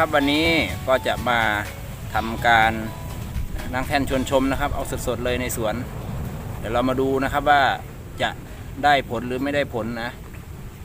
นะครับวันนี้ก็จะมาทำการนั่งแท่นชวนชมนะครับ เอาสดๆเลยในสวน เดี๋ยวเรามาดูนะครับว่าจะได้ผลหรือไม่ได้ผลนะ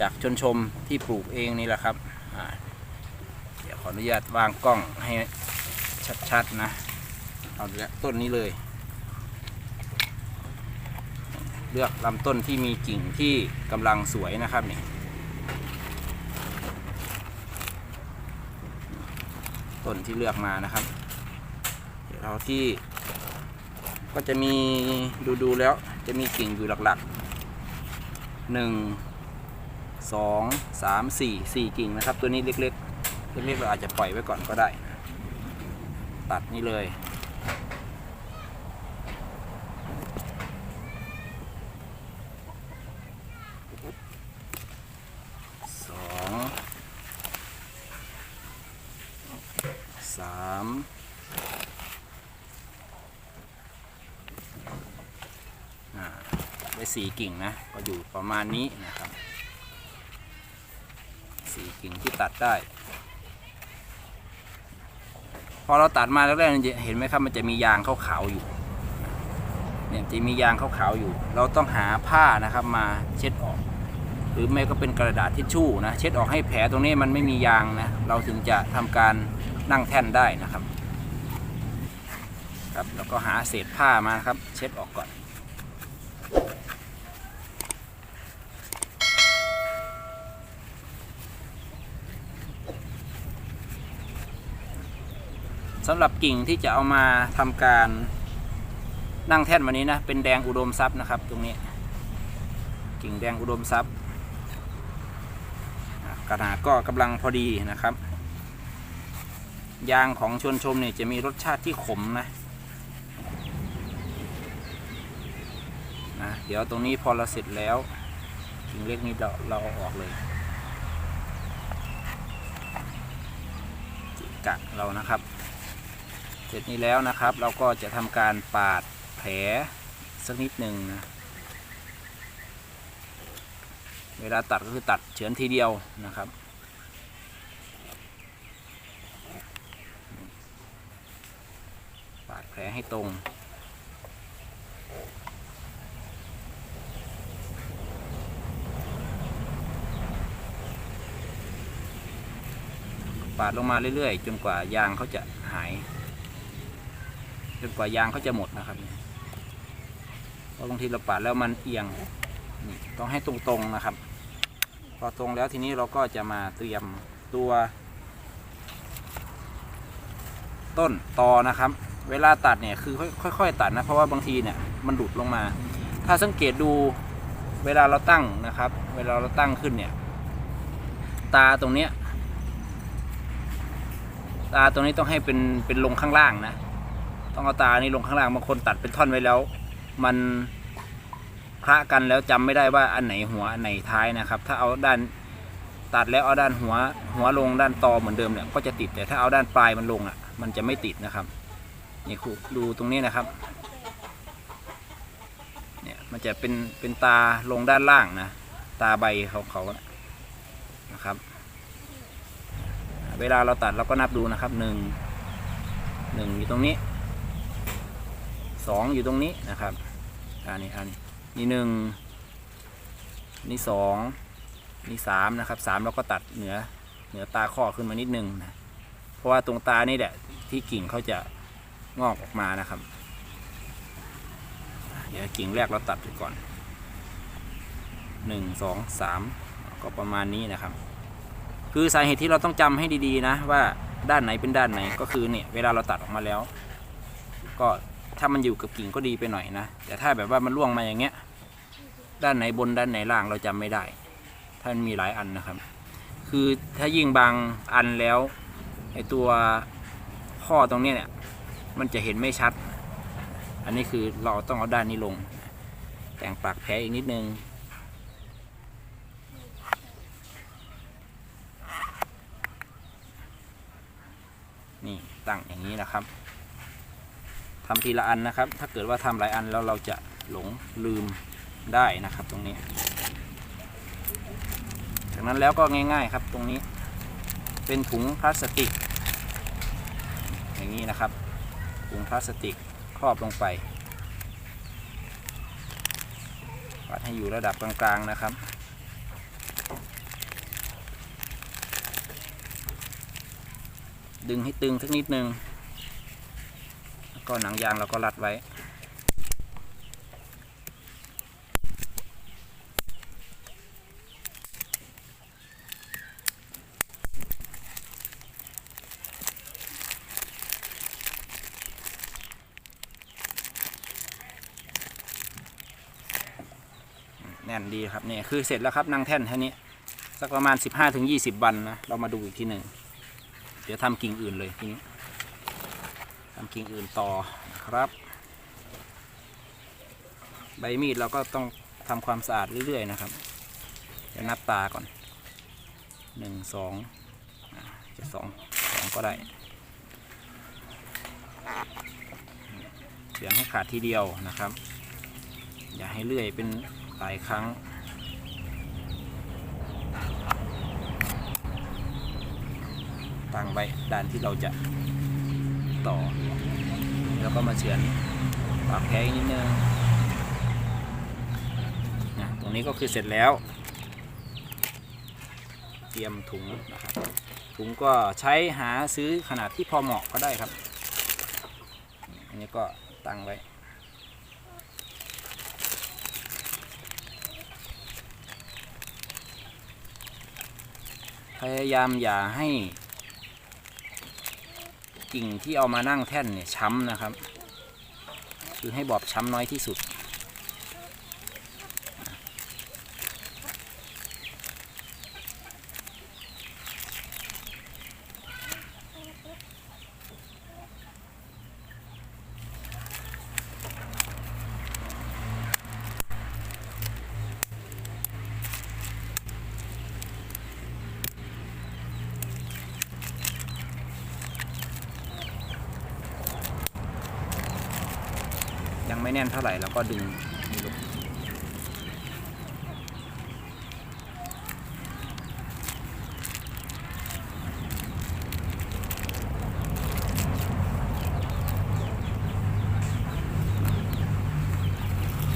จากชนชมที่ปลูกเองนี่แหละครับเดี๋ยวขออนุญาตวางกล้องให้ชัดๆนะเอาต้นนี้เลย เลือกลำต้นที่มีกิ่งที่กำลังสวยนะครับนี่ ต้นที่เลือกมานะครับ เดี๋ยวเราที่ ก็จะมีดูดูๆแล้วจะมีกิ่งอยู่หลักๆหนึ่งสองสามสี่สี่กิ่งนะครับ ตัวนี้เล็กๆเล็กๆเราอาจจะปล่อยไว้ก่อนก็ได้ ตัดนี่เลย สองสามอ่าได้ สี่กิ่งนะ ก็อยู่ประมาณนี้นะครับสี่กิ่งที่ตัดได้ พอเราตัดมาแรกๆเห็นไหมครับมันจะมียางขาวๆอยู่เนี่ยจะมียางขาวๆอยู่ เราต้องหาผ้านะครับมาเช็ดออก หรือไม่ก็เป็นกระดาษทิชชู่นะเช็ดออกให้แผลตรงนี้มันไม่มียางนะเราถึงจะทำการนั่งแท่นได้นะครับครับแล้วก็หาเศษผ้ามาครับ เช็ดออกก่อน สำหรับกิ่งที่จะเอามาทำการนั่งแท่นวันนี้นะ เป็นแดงอุดมทรัพย์นะครับ ตรงนี้ กิ่งแดงอุดมทรัพย์กระดาษก็กำลังพอดีนะครับ ยางของชวนชมเนี่ยจะมีรสชาติที่ขมนะนะเดี๋ยวตรงนี้พอเราเสร็จแล้วกิ่งเล็กนี้เราเราออกเลยกะเรานะครับ เสร็จนี้แล้วนะครับ เราก็จะทำการปาดแผลสักนิดหนึ่งนะเวลาตัดก็คือตัดเฉือนทีเดียวนะครับปาดแผลให้ตรง ปาดลงมาเรื่อยๆ จนกว่ายางเขาจะหาย จนกว่ายางเขาจะหมดนะครับเพราะบางทีเราปาดแล้วมันเอียงนี่ต้องให้ตรงๆนะครับ พอตรงแล้วทีนี้เราก็จะมาเตรียมตัว ต้นตอนะครับ เวลาตัดเนี่ยคือค่อยๆตัดนะเพราะว่าบางทีเนี่ยมันหลุดลงมา ถ้าสังเกตดูเวลาเราตั้งนะครับ เวลาเราตั้งขึ้นเนี่ย ตาตรงเนี้ยตาตรงนี้ต้องให้เป็นเป็นลงข้างล่างนะ ต้องเอาตานี้ลงข้างล่างบางคนตัดเป็นท่อนไว้แล้ว มันคละกันแล้วจำไม่ได้ว่าอันไหนหัวอันไหนท้ายนะครับ ถ้าเอาด้านตัดแล้วเอาด้านหัวหัวลงด้านตอเหมือนเดิมเนี่ยก็จะติดแต่ถ้าเอาด้านปลายมันลงอะ มันจะไม่ติดนะครับนี่ครูดูตรงนี้นะครับเนี่ยมันจะเป็นเป็นตาลงด้านล่างนะตาใบเขาเขานะครับ เวลาเราตัดเราก็นับดูนะครับหนึ่งหนึ่งอยู่ตรงนี้ สองอยู่ตรงนี้นะครับอันนี้อันนี้หนึ่งนี่สองนี่สามนะครับสามเราก็ตัดเหนือเหนือตาข้อขึ้นมานิดนึงนะเพราะว่าตรงตานี่แหละที่กิ่งเขาจะงอกออกมานะครับ เดี๋ยวกิ่งแรกเราตัดไปก่อนหนึ่งสองสามก็ประมาณนี้นะครับ คือสาเหตุที่เราต้องจำให้ดีๆนะว่าด้านไหนเป็นด้านไหนก็คือเนี่ยเวลาเราตัดออกมาแล้ว ก็ ถ้ามันอยู่กับกิ่งก็ดีไปหน่อยนะ แต่ถ้าแบบว่ามันล่วงมาอย่างเงี้ย ด้านไหนบนด้านไหนล่างเราจำไม่ได้ ถ้ามันมีหลายอันนะครับ คือถ้ายิ่งบางอันแล้วไอตัวข้อตรงนี้เนี่ย มันจะเห็นไม่ชัด อันนี้คือเราต้องเอาด้านนี้ลง แต่งปากแผลอีกนิดนึงนี่ตั้งอย่างนี้นะครับ ทำทีละอันนะครับ ถ้าเกิดว่าทำหลายอันแล้วเราจะหลงลืมได้นะครับตรงนี้ จากนั้นแล้วก็ง่าย ๆครับตรงนี้ เป็นถุงพลาสติก อย่างนี้นะครับ ถุงพลาสติกครอบลงไปวัดให้อยู่ระดับกลางๆนะครับดึงให้ตึงสักนิดนึง ก็หนังยางเราก็รัดไว้ แน่นดีครับนี่คือเสร็จแล้วครับนังแท่นแค่นี้สักประมาณ 15-20 วันนะ เรามาดูอีกทีหนึ่ง เดี๋ยวทำกิ่งอื่นเลยทีนี้ ทำกิ่งอื่นต่อครับ ใบมีดเราก็ต้องทำความสะอาดเรื่อยๆนะครับเดี๋ยวนับตาก่อนหนึ่งสองจะสองสองก็ได้เฉือนให้ขาดทีเดียวนะครับ อย่าให้เลื่อยเป็นหลายครั้งตั้งไว้ด้านที่เราจะ ต่อ แล้วก็มาเฉือนปากแพ้นิดนึงนะตรงนี้ก็คือเสร็จแล้ว เตรียมถุงนะครับถุงก็ใช้หาซื้อขนาดที่พอเหมาะก็ได้ครับ อันนี้ก็ตั้งไว้ พยายามอย่าให้ กิ่งที่เอามานั่งแท่นเนี่ยช้ำนะครับ คือให้บอบช้ำน้อยที่สุด ยังไม่แน่นเท่าไหร่แล้วก็ดึงนี่ลูก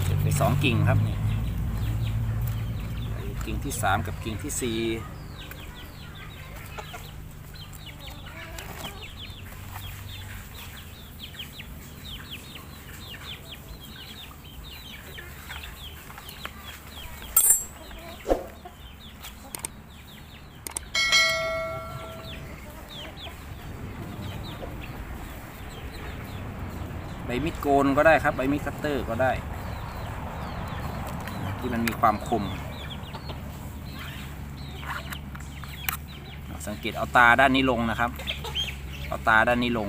เก็บไปสองกิ่งครับนี่กิ่งที่สามกับกิ่งที่สี่ มีดโกนก็ได้ครับ ใบมีดคัตเตอร์ก็ได้ ที่มันมีความคม สังเกตเอาตาด้านนี้ลงนะครับ เอาตาด้านนี้ลง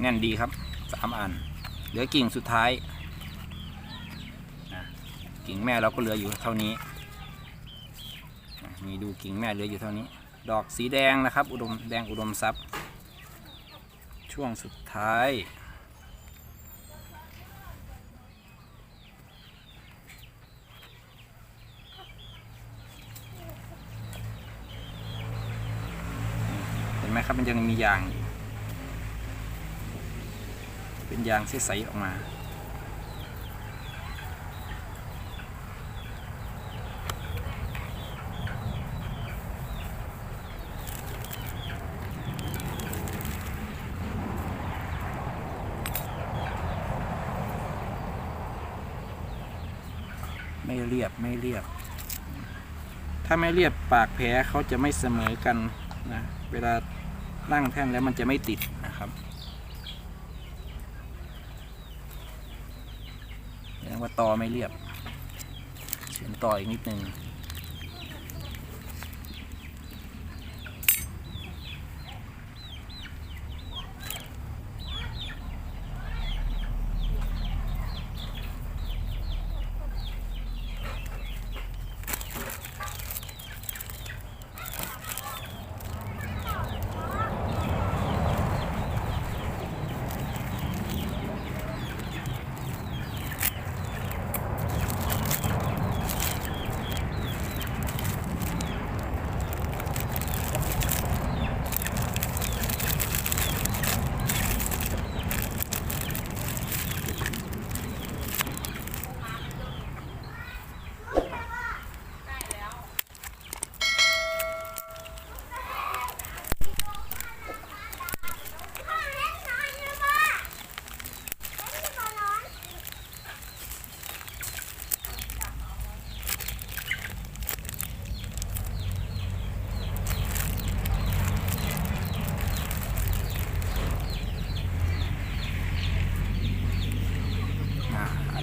แน่นดีครับสามอัน เหลือกิ่งสุดท้ายกิ่งแม่เราก็เหลืออยู่เท่านี้มีดูกิ่งแม่เหลืออยู่เท่านี้ ดอกสีแดงนะครับ อุดมแดงอุดมทรัพย์ ช่วงสุดท้ายเห็นไหมครับมันยังมีอย่าง็นยางใสๆออกมาไม่เรียบไม่เรียบ ถ้าไม่เรียบปากแผลเขาจะไม่เสมอกันนะ เวลานั่งแท่งแล้วมันจะไม่ติด ตอไม่เรียบเฉียนต่ออีกนิดนึง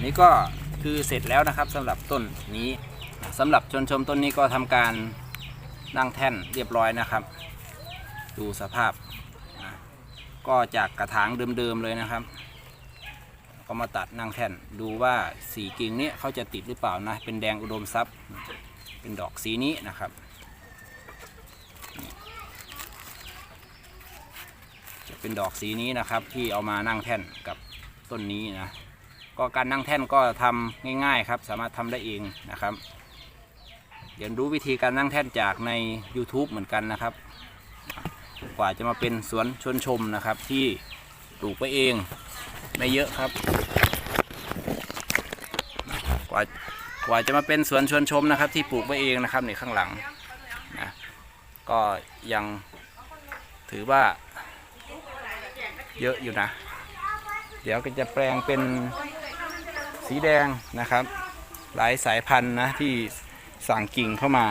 นี้ก็คือเสร็จแล้วนะครับสำหรับต้นนี้สำหรับชนชมต้นนี้ก็ทำการนั่งแท่นเรียบร้อยนะครับ ดูสภาพ ก็จากกระถางเดิมๆเลยนะครับ ก็มาตัดนั่งแท่นดูว่าสีกิ่งนี้เขาจะติดหรือเปล่านะ เป็นแดงอุดมทรัพย์ เป็นดอกสีนี้นะครับ จะเป็นดอกสีนี้นะครับที่เอามานั่งแท่นกับต้นนี้นะ ก็การนั่งแท่นก็ทำง่ายๆครับ สามารถทำได้เองนะครับเรียนรู้วิธีการนั่งแท่นจากใน YouTube เหมือนกันนะครับ กว่าจะมาเป็นสวนชวนชมนะครับ ที่ปลูกไปเองไม่เยอะครับ กว่ากว่าจะมาเป็นสวนชวนชมนะครับ ที่ปลูกไปเองนะครับในข้างหลังนะก็ยังถือว่าเยอะอยู่นะ เดี๋ยวก็จะแปลงเป็น สีแดงนะครับ หลายสายพันธุ์นะที่สั่งกิ่งเข้ามา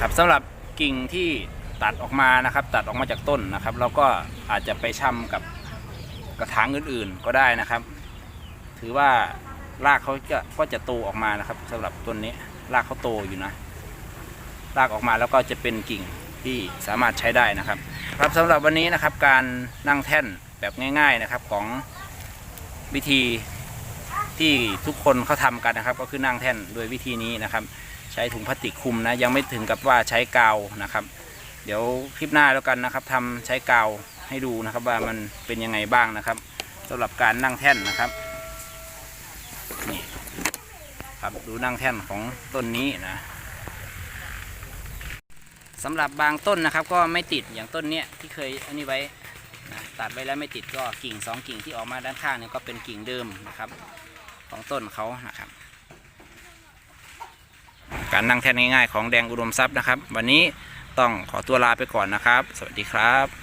ครับสำหรับกิ่งที่ตัดออกมานะครับ ตัดออกมาจากต้นนะครับเราก็อาจจะไปช่ำกับกระถางอื่นๆก็ได้นะครับ ถือว่ารากเขาจะก็จะโตออกมานะครับสำหรับต้นนี้รากเขาโตอยู่นะ รากออกมาแล้วก็จะเป็นกิ่งที่สามารถใช้ได้นะครับ ครับสำหรับวันนี้นะครับการนั่งแท่นแบบง่าย ๆนะครับของวิธี ที่ทุกคนเขาทำกันนะครับ ก็คือนั่งแท่นโดยวิธีนี้นะครับ ใช้ถุงพลาสติกคุมนะยังไม่ถึงกับว่าใช้กาวนะครับ เดี๋ยวคลิปหน้าแล้วกันนะครับทำใช้กาวให้ดูนะครับว่ามันเป็นยังไงบ้างนะครับสำหรับการนั่งแท่นนะครับนี่ครับดูนั่งแท่นของต้นนี้นะสำหรับบางต้นนะครับก็ไม่ติดอย่างต้นเนี้ยที่เคยอันนี้ไว้นะตัดไว้แล้วไม่ติดก็กิ่งสองกิ่งที่ออกมาด้านข้างเนี่ยก็เป็นกิ่งเดิมนะครับ ของต้นเขานะครับ การนั่งแท่นง่ายๆของแดงอุดมทรัพย์นะครับ วันนี้ต้องขอตัวลาไปก่อนนะครับ สวัสดีครับ